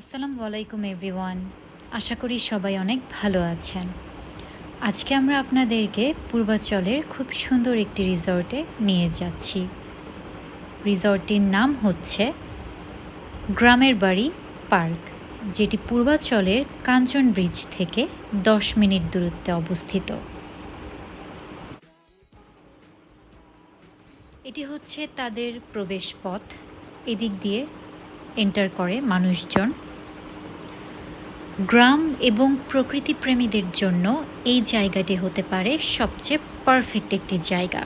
আসসালামু আলাইকুম এভরিওয়ান। আশা করি সবাই অনেক ভালো আছেন। আজকে আমরা আপনাদেরকে পূর্বাচলের খুব সুন্দর একটি রিসর্টে নিয়ে যাচ্ছি। রিসর্টটির নাম হচ্ছে গ্রামের বাড়ি পার্ক, যেটি পূর্বাচলের কাঞ্চন ব্রিজ থেকে দশ মিনিট দূরত্বে অবস্থিত। এটি হচ্ছে তাদের প্রবেশপথ। এদিক দিয়ে এন্টার করে মানুষজন। গ্রাম এবং প্রকৃতি প্রেমীদের জন্য এই জায়গাটি হতে পারে সবচেয়ে পারফেক্ট একটি জায়গা।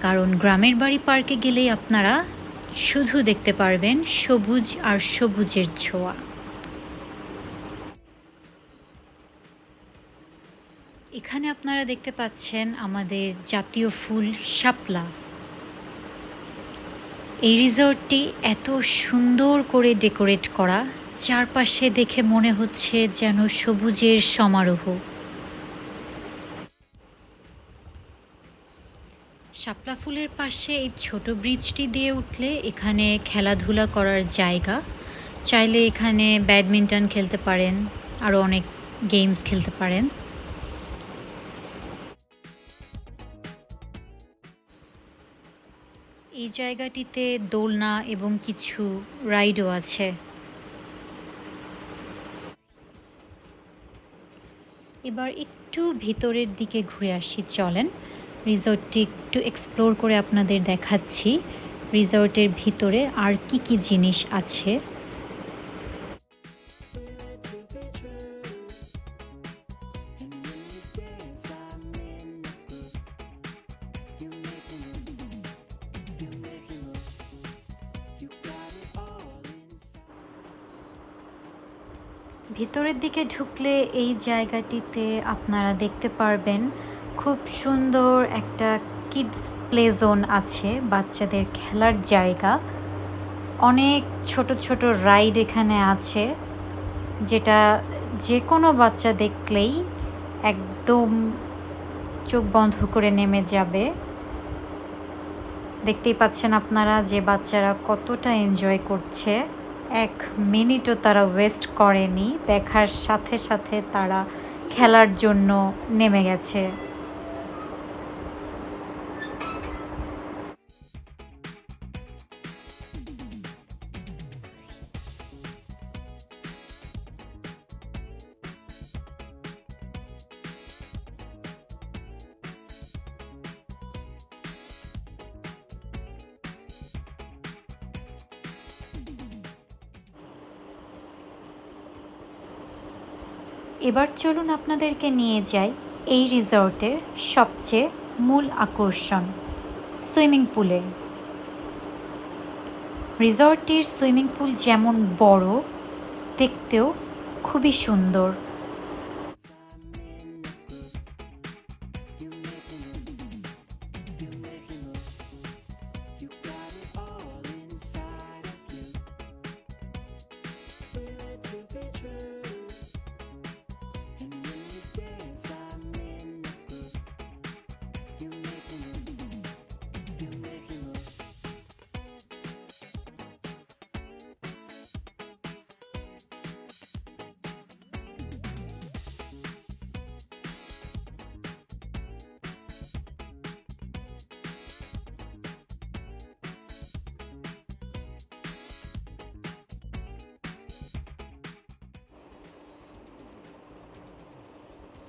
কারণ গ্রামের বাড়ি পার্কে গেলেই আপনারা শুধু দেখতে পারবেন সবুজ আর সবুজের ছোঁয়া। এখানে আপনারা দেখতে পাচ্ছেন আমাদের জাতীয় ফুল শাপলা। এই রিসর্টটি এত সুন্দর করে ডেকোরেট করা চারপাশে দেখে মনে হচ্ছে যেন সবুজের সমারোহ। শাপলা ফুলের পাশে এই ছোট ব্রিজটি দিয়ে উঠলে এখানে খেলাধুলা করার জায়গা। চাইলে এখানে ব্যাডমিন্টন খেলতে পারেন আরও অনেক গেমস খেলতে পারেন। এই জায়গাটিতে দোলনা এবং কিছু রাইডও আছে। এবার একটু ভিতরের দিকে ঘুরে আসি, চলেন। রিসর্টটি একটু এক্সপ্লোর করে আপনাদের দেখাচ্ছি। রিসর্টের ভিতরে আর কি কি জিনিস আছে? ভিতরের দিকে ঢুকলে এই জায়গাটিতে আপনারা দেখতে পারবেন খুব সুন্দর একটা কিডস প্লে জোন আছে, বাচ্চাদের খেলার জায়গা। অনেক ছোট ছোট রাইড এখানে আছে, যেটা যে কোনো বাচ্চা দেখলেই একদম চোখ বন্ধ করে নেমে যাবে। দেখতেই পাচ্ছেন আপনারা যে বাচ্চারা কতটা এনজয় করছে। এক মিনিটও তারা ওয়েস্ট করেনি দেখার সাথে সাথে তারা খেলার জন্য নেমে গেছে। এবার চলুন আপনাদেরকে নিয়ে যাই এই রিসর্টের সবচেয়ে মূল আকর্ষণ, সুইমিং পুলে। রিসর্টটির সুইমিং পুল যেমন বড়, দেখতেও খুবই সুন্দর।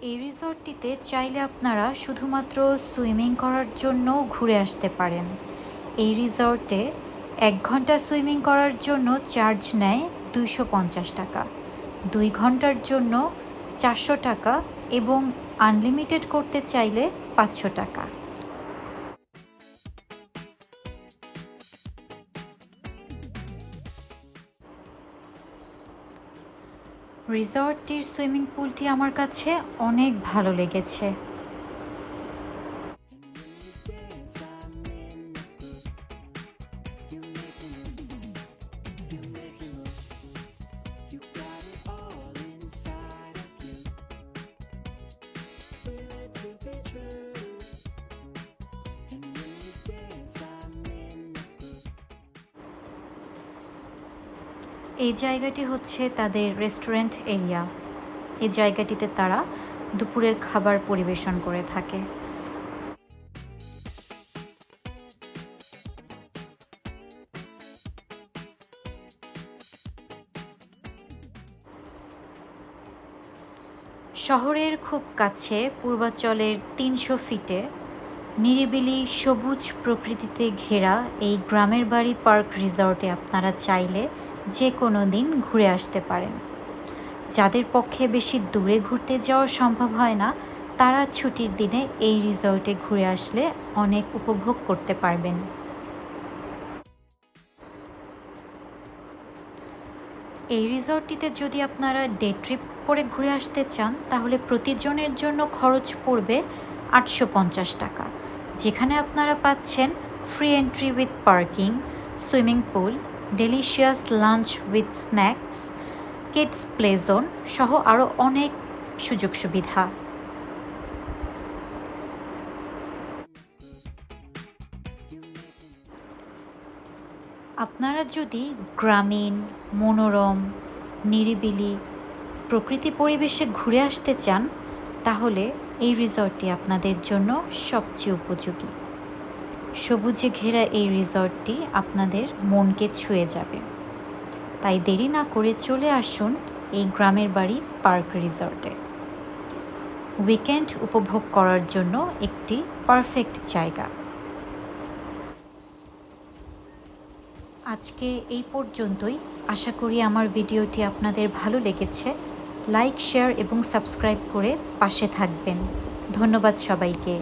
এই রিসর্টটিতে চাইলে আপনারা শুধুমাত্র সুইমিং করার জন্য ঘুরে আসতে পারেন। এই রিসর্টে এক ঘণ্টা সুইমিং করার জন্য চার্জ নেয় দুইশো পঞ্চাশ টাকা। দুই ঘণ্টার জন্য চারশো টাকা এবং আনলিমিটেড করতে চাইলে পাঁচশো টাকা। রিসর্টটির সুইমিং পুলটি আমার কাছে অনেক ভালো লেগেছে। এই জায়গাটি হচ্ছে তাদের রেস্টুরেন্ট এরিয়া। এই জায়গাটিতে তারা দুপুরের খাবার পরিবেশন করে থাকে। শহরের খুব কাছে পূর্বাঞ্চলের তিনশো ফিটে, নিরিবিলি সবুজ প্রকৃতিতে ঘেরা এই গ্রামের বাড়ি পার্ক রিসর্টে আপনারা চাইলে যে কোনো দিন ঘুরে আসতে পারেন। যাদের পক্ষে বেশি দূরে ঘুরতে যাওয়া সম্ভব হয় না, তারা ছুটির দিনে এই রিসর্টে ঘুরে আসলে অনেক উপভোগ করতে পারবেন। এই রিসর্টটিতে যদি আপনারা ডে ট্রিপ করে ঘুরে আসতে চান, তাহলে প্রতিজনের জন্য খরচ পড়বে আটশো পঞ্চাশ টাকা। যেখানে আপনারা পাচ্ছেন free entry with parking swimming pool delicious lunch with snacks kids play zone সহ আরও অনেক সুযোগ সুবিধা। আপনারা যদি গ্রামীণ, মনোরম, নিরিবিলি প্রকৃতি পরিবেশে ঘুরে আসতে চান, তাহলে এই রিসর্টটি আপনাদের জন্য সবচেয়ে উপযোগী। সবুজে ঘেরা এই রিসর্টটি আপনাদের মনকে ছুঁয়ে যাবে। তাই দেরি না করে চলে আসুন এই গ্রামের বাড়ি পার্ক রিসর্টে। উইকেন্ড উপভোগ করার জন্য একটি পারফেক্ট জায়গা। আজকে এই পর্যন্তই। আশা করি আমার ভিডিওটি আপনাদের ভালো লেগেছে। লাইক, শেয়ার এবং সাবস্ক্রাইব করে পাশে থাকবেন। ধন্যবাদ সবাইকে।